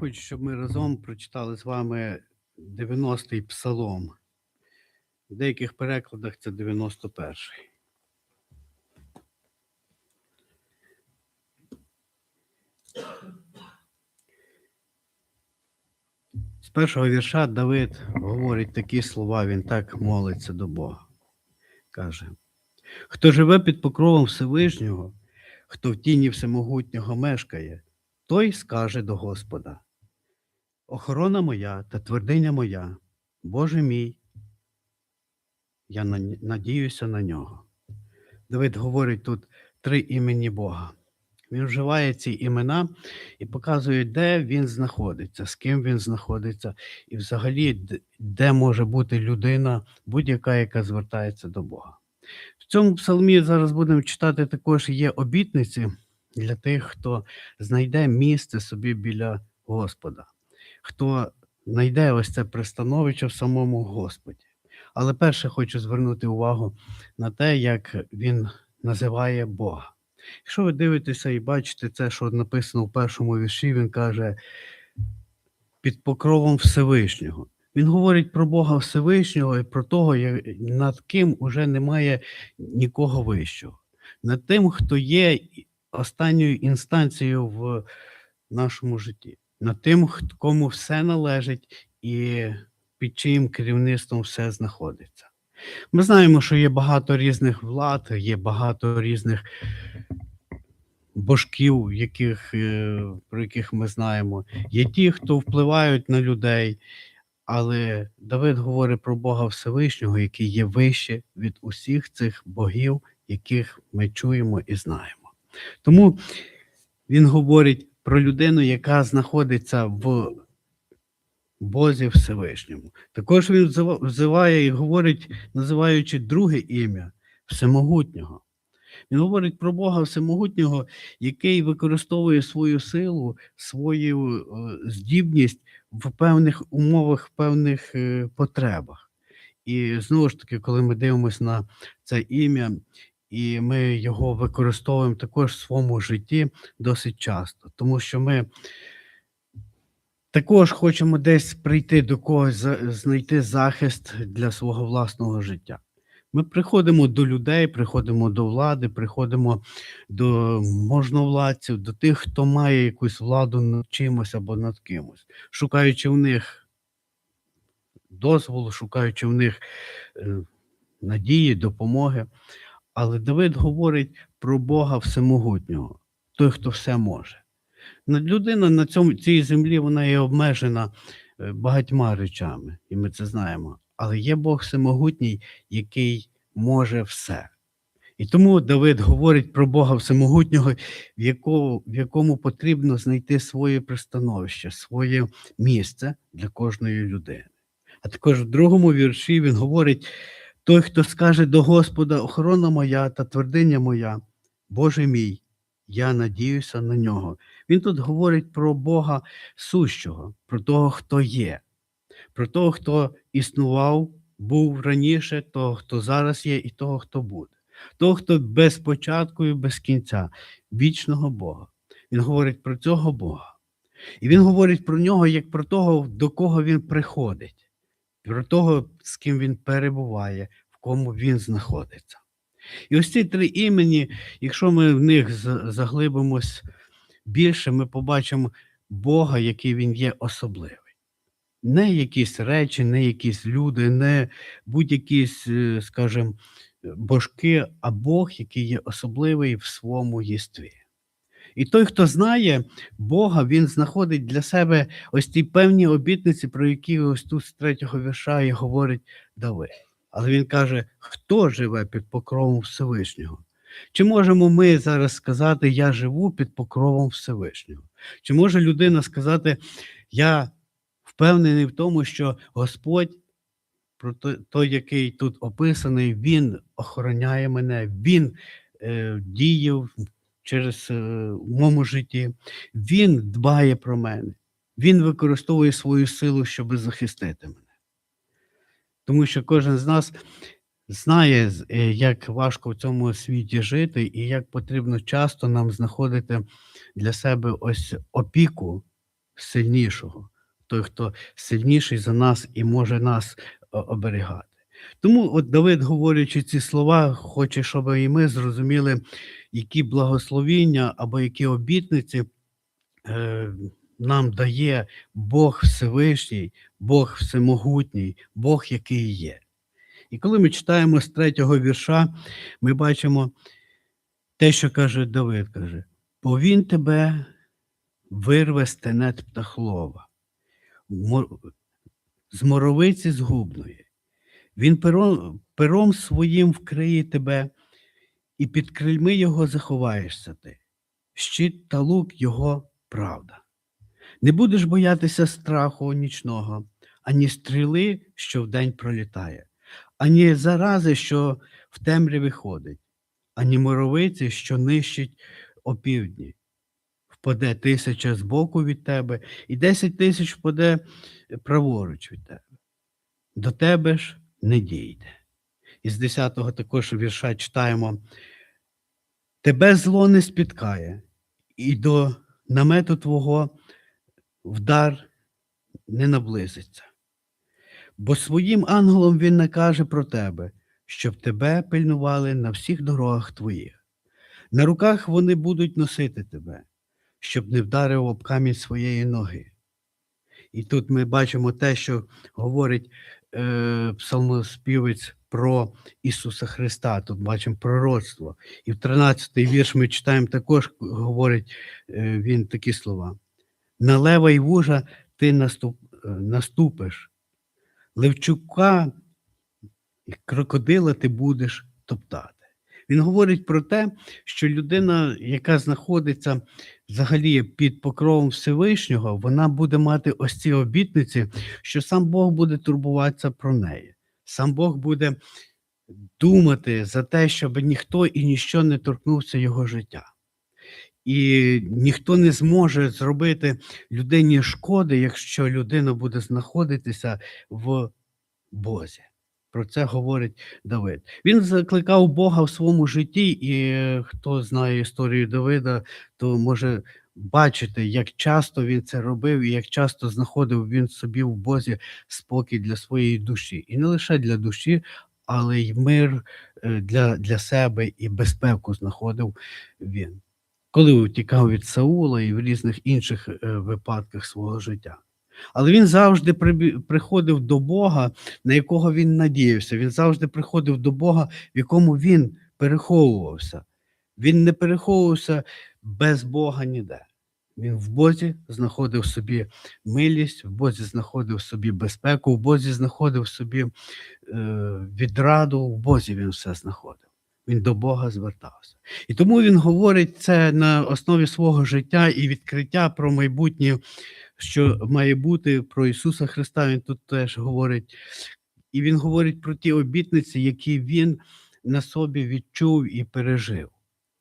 хочу, щоб ми разом прочитали з вами 90-й псалом. В деяких перекладах це 91-й. З першого вірша Давид говорить такі слова, він так молиться до Бога. Каже: Хто живе під покровом Всевишнього, хто в тіні всемогутнього мешкає, той скаже до Господа: Охорона моя та твердиня моя, Боже мій, я надіюся на нього. Давид говорить тут три імені Бога. Він вживає ці імена і показує, де він знаходиться, з ким він знаходиться, і взагалі, де може бути людина, будь-яка, яка звертається до Бога. В цьому псалмі зараз будемо читати також є обітниці для тих, хто знайде місце собі біля Господа, хто знайде ось це пристановище в самому Господі. Але перше хочу звернути увагу на те, як він називає Бога. Якщо ви дивитеся і бачите це, що написано в першому вірші, він каже під покровом Всевишнього. Він говорить про Бога Всевишнього і про того, над ким уже немає нікого вищого, над тим, хто є останньою інстанцією в нашому житті, над тим, кому все належить і під чиїм керівництвом все знаходиться. Ми знаємо, що є багато різних влад, є багато різних божків, яких, е, про яких ми знаємо. Є ті, хто впливають на людей, але Давид говорить про Бога Всевишнього, який є вище від усіх цих богів, яких ми чуємо і знаємо. Тому він говорить про людину, яка знаходиться в Бозі Всевишньому. Також він взиває і говорить, називаючи друге ім'я Всемогутнього. Він говорить про Бога Всемогутнього, який використовує свою силу, свою е, здібність в певних умовах, в певних е, потребах. І знову ж таки, коли ми дивимося на це ім'я, і ми його використовуємо також в своєму житті досить часто, тому що ми також хочемо десь прийти до когось, знайти захист для свого власного життя. Ми приходимо до людей, приходимо до влади, приходимо до можновладців, до тих, хто має якусь владу над чимось або над кимось, шукаючи в них дозволу, шукаючи в них е, надії, допомоги. Але Давид говорить про Бога Всемогутнього, той, хто все може. Людина на цьому, цій землі вона є обмежена е, багатьма речами, і ми це знаємо. Але є Бог Всемогутній, який може все. І тому Давид говорить про Бога Всемогутнього, в, якому, в якому потрібно знайти своє пристановище, своє місце для кожної людини. А також в другому вірші він говорить: той, хто скаже до Господа, охорона моя та твердиня моя, Боже мій, я надіюся на нього. Він тут говорить про Бога сущого, про того, хто є, про того, хто існував, був раніше, того, хто зараз є, і того, хто буде, того, хто без початку і без кінця, вічного Бога. Він говорить про цього Бога. І він говорить про нього як про того, до кого він приходить, про того, з ким він перебуває, в кому він знаходиться. І ось ці три імені, якщо ми в них заглибимось більше, ми побачимо Бога, який він є особливий. Не якісь речі, не якісь люди, не будь-які, е, скажімо, божки, а Бог, який є особливий в своєму єстві. І той, хто знає Бога, він знаходить для себе ось ті певні обітниці, про які ось тут з третього вірша і говорить Давид. Але він каже, хто живе під покровом Всевишнього? Чи можемо ми зараз сказати, я живу під покровом Всевишнього? Чи може людина сказати, я впевнений в тому, що Господь, про той, який тут описаний, Він охороняє мене, Він е, діє в- через е, в моєму житті, Він дбає про мене, Він використовує свою силу, щоб захистити мене. Тому що кожен з нас знає, е, як важко в цьому світі жити, і як потрібно часто нам знаходити для себе ось опіку сильнішого, той, хто сильніший за нас і може нас оберігати. Тому от Давид, говорячи ці слова, хоче, щоб і ми зрозуміли, які благословіння або які обітниці е, нам дає Бог Всевишній, Бог Всемогутній, Бог, який є. І коли ми читаємо з третього вірша, ми бачимо те, що каже Давид, каже, бо він тебе вирве з тенет птахлова, з моровиці згубної. Він пером, пером своїм вкриє тебе, і під крильми його заховаєшся ти. Щит та лук його правда. Не будеш боятися страху нічного, ані стріли, що вдень пролітає, ані зарази, що в темряві ходить, ані моровиці, що нищить опівдні. Впаде тисяча збоку від тебе, і десять тисяч впаде праворуч від тебе. До тебе ж не дійде. Із 10-го також вірша читаємо: Тебе зло не спіткає, і до намету твого вдар не наблизиться. Бо своїм ангелом він накаже про тебе, щоб тебе пильнували на всіх дорогах твоїх. На руках вони будуть носити тебе, щоб не вдарив об камінь своєї ноги. І тут ми бачимо те, що говорить е, псалмоспівець про Ісуса Христа. Тут бачимо пророцтво. І в 13-й вірш ми читаємо також, говорить е, він такі слова: На лева й вужа ти наступ, е, наступиш, Левчука крокодила ти будеш топтати. Він говорить про те, що людина, яка знаходиться взагалі під покровом Всевишнього, вона буде мати ось ці обітниці, що сам Бог буде турбуватися про неї. Сам Бог буде думати за те, щоб ніхто і ніщо не торкнувся його життя. І ніхто не зможе зробити людині шкоди, якщо людина буде знаходитися в Бозі. Про це говорить Давид. Він закликав Бога в своєму житті, і е, хто знає історію Давида, то може бачити, як часто він це робив і як часто знаходив він собі в Бозі спокій для своєї душі. І не лише для душі, але й мир е, для, для себе і безпеку знаходив він. Коли утікав від Саула і в різних інших е, випадках свого життя. Але він завжди приходив до Бога, на якого він надіявся. Він завжди приходив до Бога, в якому він переховувався. Він не переховувався без Бога ніде. Він в Бозі знаходив собі милість, в Бозі знаходив собі безпеку, в Бозі знаходив собі е, відраду, в Бозі він все знаходив. Він до Бога звертався. І тому він говорить це на основі свого життя і відкриття про майбутнє, що має бути про Ісуса Христа. Він тут теж говорить. І він говорить про ті обітниці, які він на собі відчув і пережив.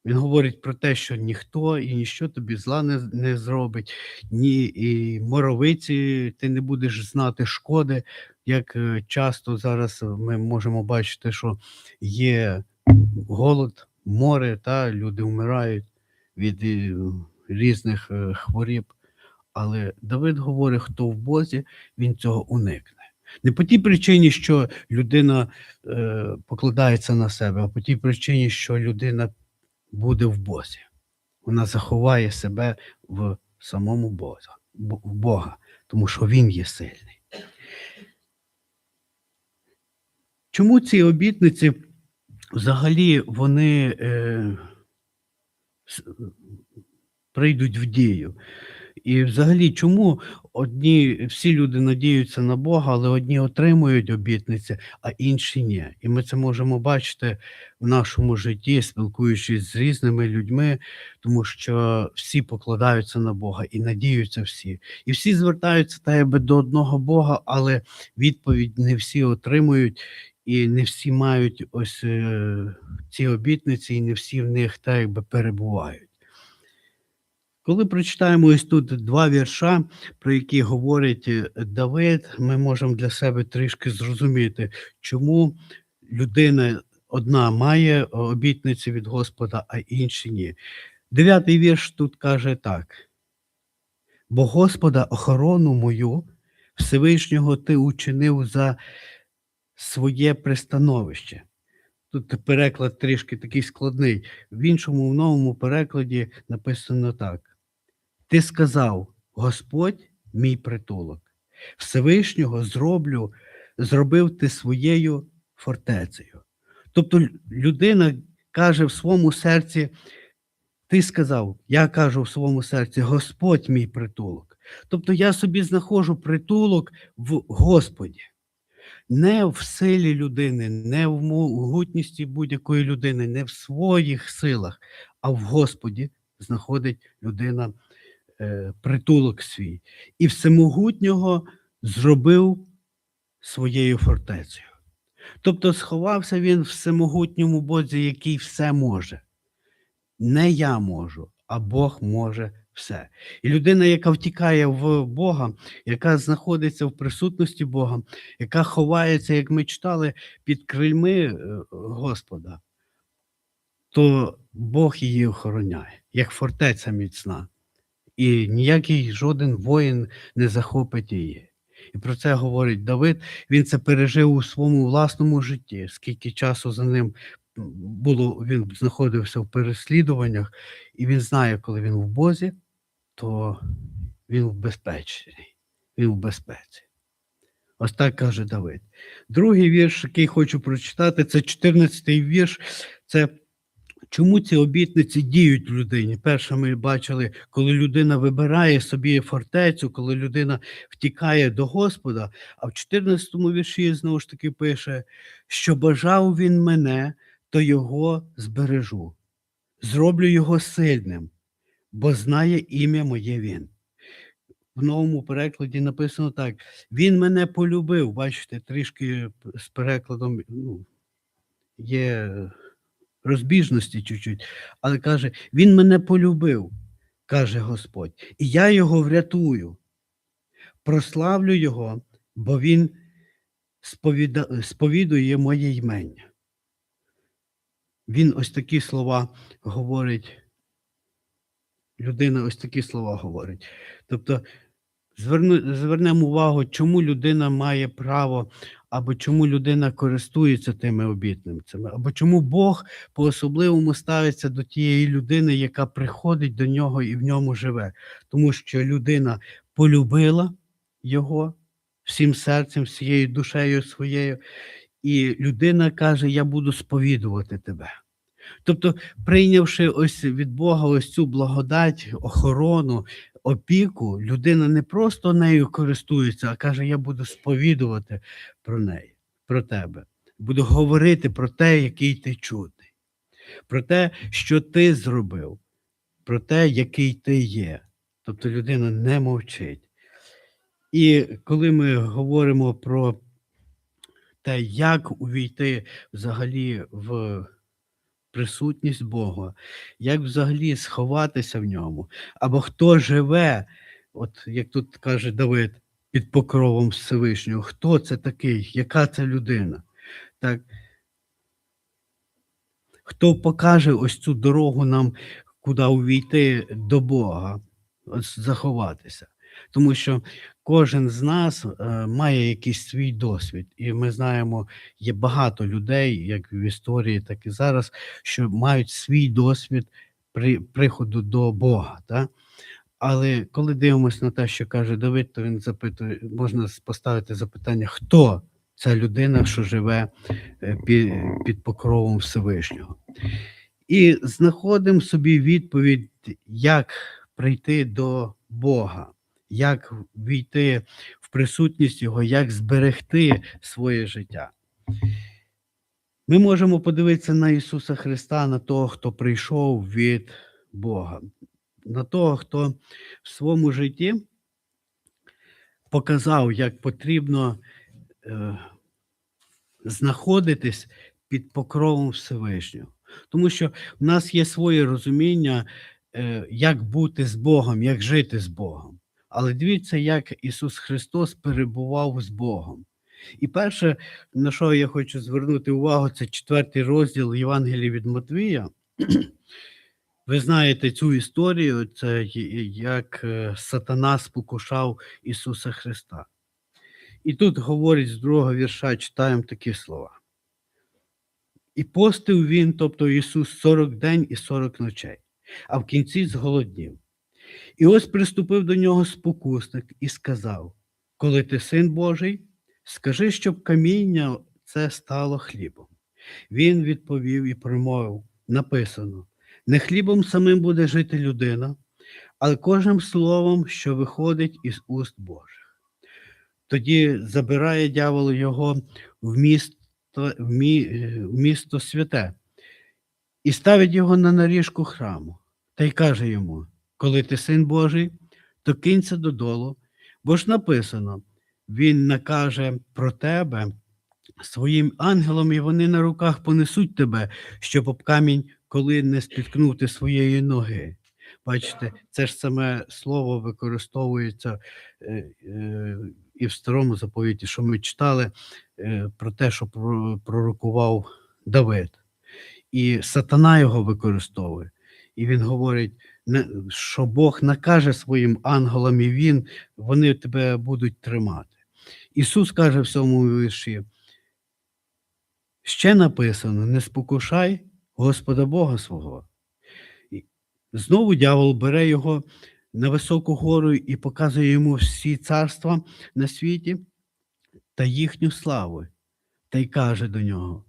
Він говорить про те, що ніхто і ніщо тобі зла не, не зробить, ні і моровиці ти не будеш знати шкоди. Як е, часто зараз ми можемо бачити, що є голод, море, та люди вмирають від е, різних е, хворіб. Але Давид говорить, хто в Бозі, він цього уникне. Не по тій причині, що людина е, покладається на себе, а по тій причині, що людина буде в Бозі. Вона заховає себе в самому Боза, в Бога, тому що Він є сильний. Чому ці обітниці взагалі вони е, прийдуть в дію? І взагалі, чому одні всі люди надіються на Бога, але одні отримують обітниці, а інші ні. І ми це можемо бачити в нашому житті, спілкуючись з різними людьми, тому що всі покладаються на Бога і надіються всі. І всі звертаються та якби до одного Бога, але відповідь не всі отримують, і не всі мають ось е, ці обітниці, і не всі в них та якби перебувають. Коли прочитаємо ось тут два вірша, про які говорить е, Давид, ми можемо для себе трішки зрозуміти, чому людина одна має обітниці від Господа, а інші ні. Дев'ятий вірш тут каже так: Бо Господа охорону мою Всевишнього ти учинив за своє пристановище. Тут переклад трішки такий складний. В іншому в новому перекладі написано так: Ти сказав: Господь мій притулок, Всевишнього зроблю, зробив ти своєю фортецею. Тобто людина каже в своєму серці, ти сказав, я кажу в своєму серці, Господь мій притулок. Тобто я собі знаходжу притулок в Господі. Не в силі людини, не в могутності будь-якої людини, не в своїх силах, а в Господі знаходить людина е, притулок свій. І всемогутнього зробив своєю фортецею. Тобто сховався він в всемогутньому Бозі, який все може. Не я можу, а Бог може все. І людина, яка втікає в Бога, яка знаходиться в присутності Бога, яка ховається, як ми читали, під крильми е, Господа, то Бог її охороняє, як фортеця міцна. І ніякий жоден воїн не захопить її. І про це говорить Давид. Він це пережив у своєму власному житті, скільки часу за ним було, він знаходився в переслідуваннях, і він знає, коли він в Бозі, то він в безпечній, він в безпеці. Ось так каже Давид. Другий вірш, який хочу прочитати, це 14-й вірш. Це чому ці обітниці діють людині? Перше, ми бачили, коли людина вибирає собі фортецю, коли людина втікає до Господа, а в 14-му вірші знову ж таки пише, що бажав він мене, то його збережу, зроблю його сильним, бо знає ім'я моє він. В новому перекладі написано так: Він мене полюбив. Бачите, трішки з перекладом ну, є розбіжності чуть-чуть, але каже: Він мене полюбив, каже Господь, і я його врятую, прославлю його, бо він сповіда... сповідує моє ймення. Він ось такі слова говорить. Людина ось такі слова говорить. Тобто звернемо увагу, чому людина має право, або чому людина користується тими обітницями, або чому Бог по-особливому ставиться до тієї людини, яка приходить до нього і в ньому живе. Тому що людина полюбила його всім серцем, всією душею своєю, і людина каже: Я буду сповідувати тебе. Тобто, прийнявши ось від Бога ось цю благодать, охорону, опіку, людина не просто нею користується, а каже: Я буду сповідувати про неї, про тебе. Буду говорити про те, який ти чудний, про те, що ти зробив, про те, який ти є. Тобто людина не мовчить. І коли ми говоримо про те, як увійти взагалі в присутність Бога, як взагалі сховатися в ньому, або хто живе, от як тут каже Давид, під покровом Всевишнього, хто це такий, яка це людина? Так, Хто покаже ось цю дорогу нам, куди увійти до Бога, заховатися? Тому що кожен з нас е, має якийсь свій досвід, і ми знаємо, є багато людей, як в історії, так і зараз, що мають свій досвід при приходу до Бога. Так? Але коли дивимося на те, що каже Давид, то він запитує, можна поставити запитання, хто ця людина, що живе е, під, під покровом Всевишнього. І знаходимо собі відповідь, як прийти до Бога як війти в присутність Його, як зберегти своє життя. Ми можемо подивитися на Ісуса Христа, на того, хто прийшов від Бога, на того, хто в своєму житті показав, як потрібно е, знаходитись під покровом Всевишнього. Тому що в нас є своє розуміння, е, як бути з Богом, як жити з Богом. Але дивіться, як Ісус Христос перебував з Богом. І перше, на що я хочу звернути увагу, це четвертий розділ Євангелія від Матвія. Ви знаєте цю історію, це як е, сатана спокушав Ісуса Христа. І тут говорить з другого вірша, читаємо такі слова. І постив він, тобто Ісус, 40 день і 40 ночей, а в кінці зголоднів. І ось приступив до нього спокусник і сказав: Коли ти син Божий, скажи, щоб каміння це стало хлібом. Він відповів і промовив: написано: не хлібом самим буде жити людина, але кожним словом, що виходить із уст Божих. Тоді забирає дьявол його в місто, в в місто святе і ставить його на наріжку храму, та й каже йому: коли ти син Божий, то кинься додолу, бо ж написано: Він накаже про тебе своїм ангелам, і вони на руках понесуть тебе, щоб об камінь, коли не спіткнути своєї ноги. Бачите, це ж саме слово використовується е, е, і в старому заповіті, що ми читали е, про те, що пророкував Давид. І сатана його використовує. І він говорить, що Бог накаже своїм ангелам, і він, вони тебе будуть тримати. Ісус каже в цьому вірші, ще написано: не спокушай Господа Бога свого. Знову дьявол бере його на високу гору і показує йому всі царства на світі та їхню славу, та й каже до нього: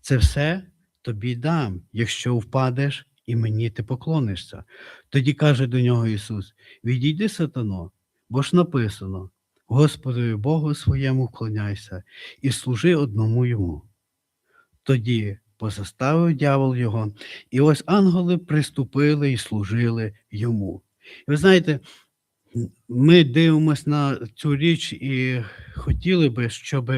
це все тобі дам, якщо впадеш і мені ти поклонишся. Тоді каже до нього Ісус: Відійди, сатано, бо ж написано: Господові Богу своєму вклоняйся і служи одному йому. Тоді позаставив дявол його, і ось ангели приступили і служили йому. І ви знаєте, ми дивимося на цю річ і хотіли би, щоб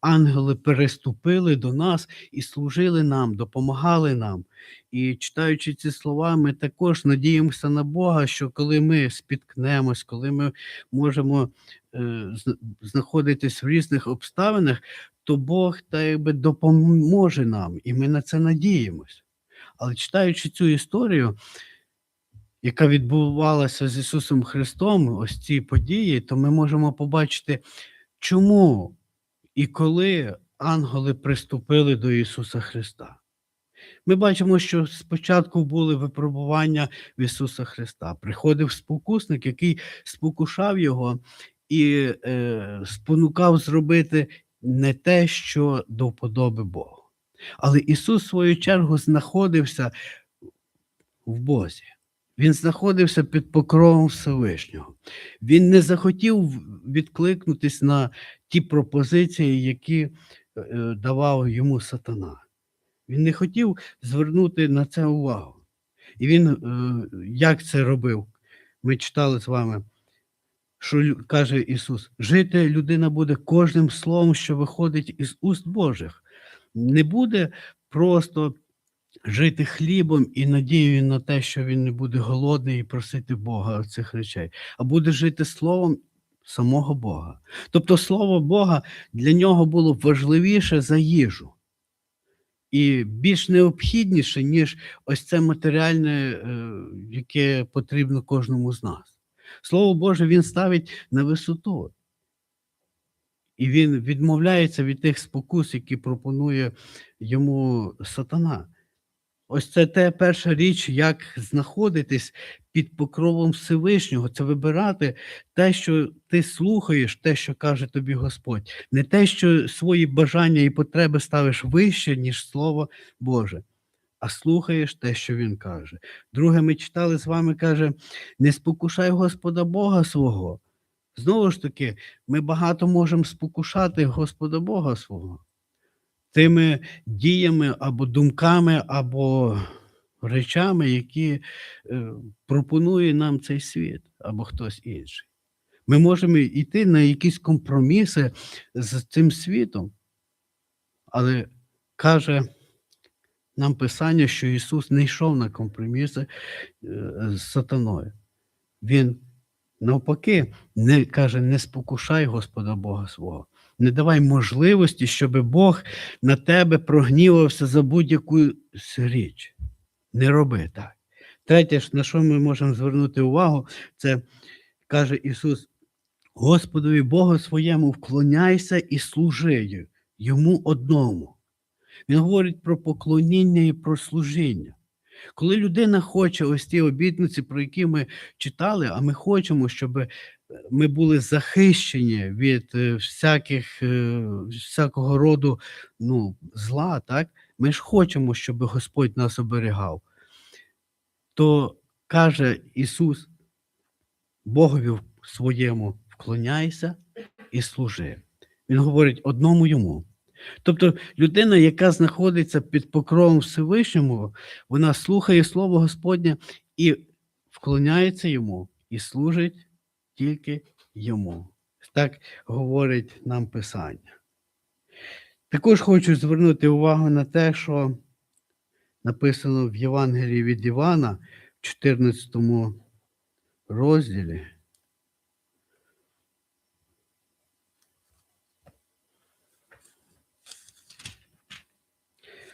ангели переступили до нас і служили нам, допомагали нам. І читаючи ці слова, ми також надіємося на Бога, що коли ми спіткнемось, коли ми можемо е, знаходитись в різних обставинах, то Бог та якби допоможе нам, і ми на це надіємось. Але читаючи цю історію, яка відбувалася з Ісусом Христом, ось ці події, то ми можемо побачити, чому і коли ангели приступили до Ісуса Христа. Ми бачимо, що спочатку були випробування в Ісуса Христа. Приходив спокусник, який спокушав його і е, спонукав зробити не те, що до вподоби Богу. Але Ісус, в свою чергу, знаходився в Бозі. Він знаходився під покровом Всевишнього. Він не захотів відкликнутись на ті пропозиції, які е, давав йому сатана. Він не хотів звернути на це увагу. І він е, як це робив? Ми читали з вами, що каже Ісус: жити людина буде кожним словом, що виходить із уст Божих. Не буде просто жити хлібом і надією на те, що він не буде голодний і просити Бога цих речей, а буде жити словом самого Бога. Тобто слово Бога для нього було важливіше за їжу. І більш необхідніше, ніж ось це матеріальне, е, яке потрібно кожному з нас. Слово Боже він ставить на висоту. І він відмовляється від тих спокус, які пропонує йому сатана. Ось це те перша річ, як знаходитись під покровом Всевишнього, це вибирати те, що ти слухаєш, те, що каже тобі Господь, не те, що свої бажання і потреби ставиш вище, ніж Слово Боже, а слухаєш те, що Він каже. Друге, ми читали з вами, каже: не спокушай Господа Бога свого. Знову ж таки, ми багато можемо спокушати Господа Бога свого тими діями або думками, або речами, які е, пропонує нам цей світ або хтось інший. Ми можемо йти на якісь компроміси з цим світом, але каже нам Писання, що Ісус не йшов на компроміси е, з сатаною. Він навпаки не каже: не спокушай Господа Бога свого. Не давай можливості, щоб Бог на тебе прогнівався за будь-яку річ. Не роби так. Третє, на що ми можемо звернути увагу, це каже Ісус: Господові Богу своєму вклоняйся і служи йому одному. Він говорить про поклоніння і про служіння. Коли людина хоче ось ті обітниці, про які ми читали, а ми хочемо, щоб ми були захищені від е, всяких, е, всякого роду ну, зла, так? ми ж хочемо, щоб Господь нас оберігав, то каже Ісус, Богові своєму вклоняйся і служи. Він говорить одному йому. Тобто людина, яка знаходиться під покровом Всевишнього, вона слухає Слово Господнє і вклоняється йому, і служить тільки йому. Так говорить нам Писання. Також хочу звернути увагу на те, що написано в Євангелії від Івана в 14 розділі.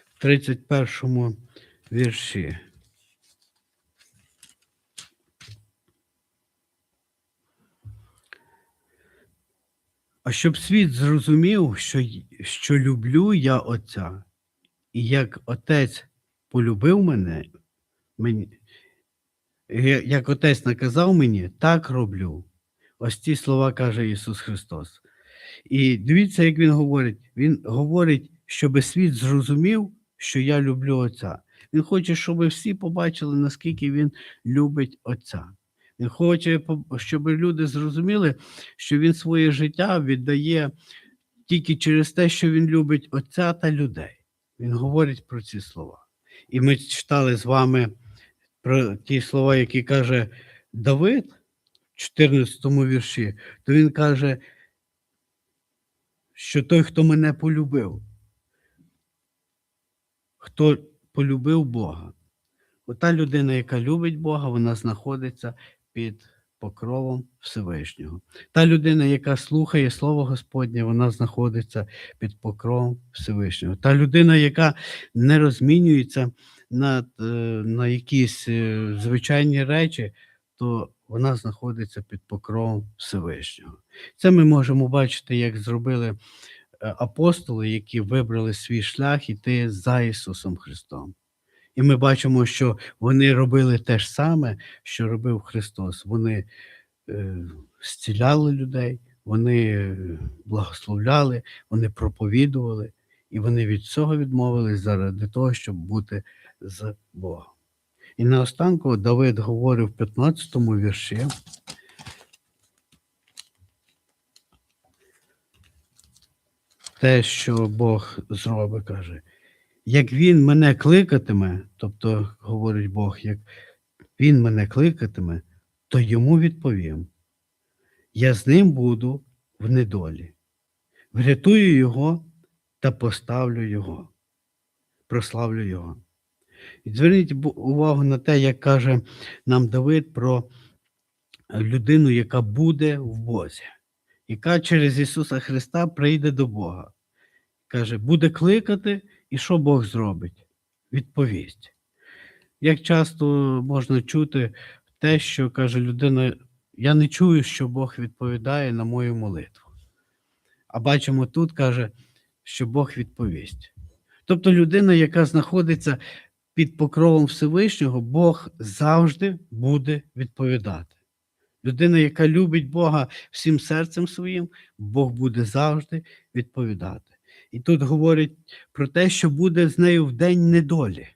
В 31 вірші. А щоб світ зрозумів, що, що люблю я Отця, і як Отець полюбив мене, мені, як Отець наказав мені, так роблю. Ось ці слова каже Ісус Христос. І дивіться, як Він говорить. Він говорить, щоб світ зрозумів, що я люблю Отця. Він хоче, щоб ви всі побачили, наскільки Він любить Отця. Він хоче, щоб люди зрозуміли, що він своє життя віддає тільки через те, що він любить Отця та людей. Він говорить про ці слова. І ми читали з вами про ті слова, які каже Давид в 14 вірші, то він каже, що той, хто мене полюбив, хто полюбив Бога. Ота людина, яка любить Бога, вона знаходиться під покровом Всевишнього. Та людина, яка слухає Слово Господнє, вона знаходиться під покровом Всевишнього. Та людина, яка не розмінюється на, на якісь е, звичайні речі, то вона знаходиться під покровом Всевишнього. Це ми можемо бачити, як зробили е, апостоли, які вибрали свій шлях іти за Ісусом Христом. І ми бачимо, що вони робили те ж саме, що робив Христос. Вони е, зціляли людей, вони е, благословляли, вони проповідували, і вони від цього відмовились заради того, щоб бути з Богом. І наостанку Давид говорив в 15 му вірші. Те, що Бог зробить, каже, як він мене кликатиме, тобто говорить Бог, як він мене кликатиме, то йому відповім: я з ним буду в недолі, врятую його та поставлю його, прославлю його. І зверніть увагу на те, як каже нам Давид про людину, яка буде в Бозі, яка через Ісуса Христа прийде до Бога. Каже, буде кликати, і що Бог зробить? Відповість. Як часто можна чути те, що каже людина, я не чую, що Бог відповідає на мою молитву. А бачимо тут, каже, що Бог відповість. Тобто людина, яка знаходиться під покровом Всевишнього, Бог завжди буде відповідати. Людина, яка любить Бога всім серцем своїм, Бог буде завжди відповідати. І тут говорить про те, що буде з нею в день недолі.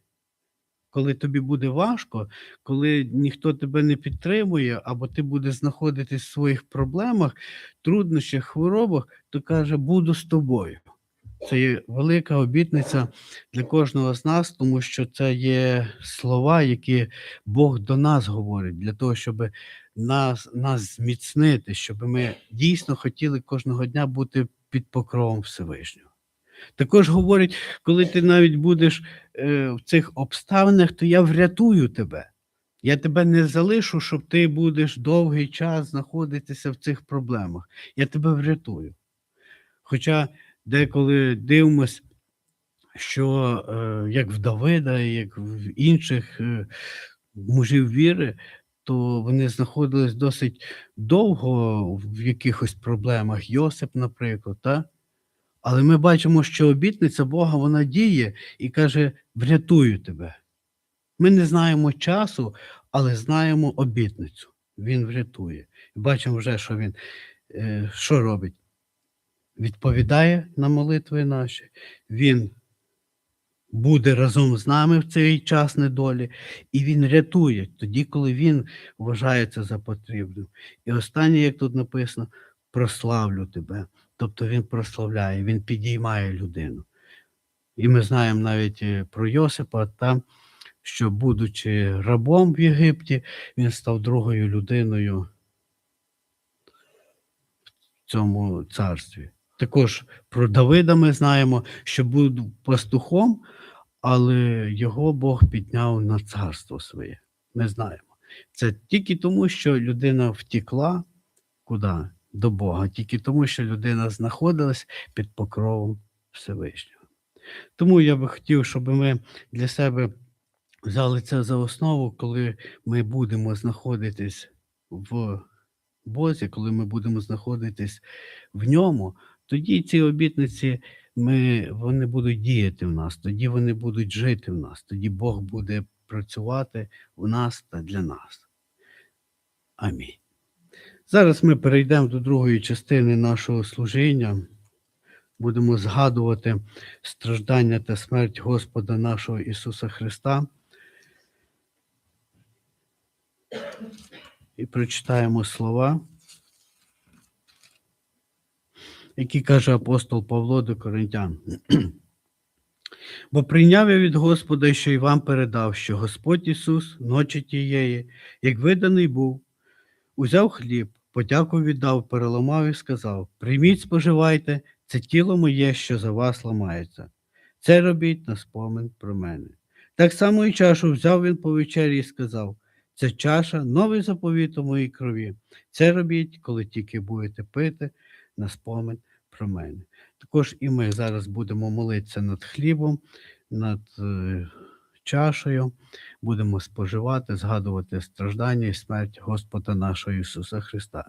Коли тобі буде важко, коли ніхто тебе не підтримує, або ти будеш знаходитись в своїх проблемах, труднощах, хворобах, то каже, буду з тобою. Це є велика обітниця для кожного з нас, тому що це є слова, які Бог до нас говорить, для того, щоб нас, нас зміцнити, щоб ми дійсно хотіли кожного дня бути під покровом Всевишнього. Також говорить, коли ти навіть будеш е, в цих обставинах, то я врятую тебе. Я тебе не залишу, щоб ти будеш довгий час знаходитися в цих проблемах. Я тебе врятую. Хоча деколи дивимось, що е, як в Давида, як в інших е, мужів віри, то вони знаходились досить довго в якихось проблемах. Йосип, наприклад, та? але ми бачимо, що обітниця Бога вона діє і каже: врятую тебе. Ми не знаємо часу, але знаємо обітницю. Він врятує. І бачимо вже, що він е, що робить? Відповідає на молитви наші, він буде разом з нами в цей час недолі, і він рятує тоді, коли він вважається за потрібним. І останнє, як тут написано, прославлю тебе. Тобто він прославляє, він підіймає людину. І ми знаємо навіть е, про Йосипа там, що, будучи рабом в Єгипті, він став другою людиною в цьому царстві. Також про Давида ми знаємо, що був пастухом, але його Бог підняв на царство своє. Ми знаємо. Це тільки тому, що людина втекла куди? До Бога, тільки тому, що людина знаходилась під покровом Всевишнього. Тому я би хотів, щоб ми для себе взяли це за основу, коли ми будемо знаходитись в Бозі, коли ми будемо знаходитись в ньому, тоді ці обітниці ми, вони будуть діяти в нас, тоді вони будуть жити в нас, тоді Бог буде працювати в нас та для нас. Амінь. Зараз ми перейдемо до другої частини нашого служіння. Будемо згадувати страждання та смерть Господа нашого Ісуса Христа. І прочитаємо слова, які каже апостол Павло до Коринтян. Бо прийняв я від Господа, що й вам передав, що Господь Ісус ночі тієї, як виданий був, узяв хліб, подяку віддав, переламав і сказав: Прийміть, споживайте, це тіло моє, що за вас ламається. Це робіть на спомин про мене. Так само і чашу взяв він по вечері і сказав: Це чаша, новий заповіт у моїй крові. Це робіть, коли тільки будете пити на спомин про мене. Також і ми зараз будемо молитися над хлібом, над е, чашею, будемо споживати, згадувати страждання і смерть Господа нашого Ісуса Христа.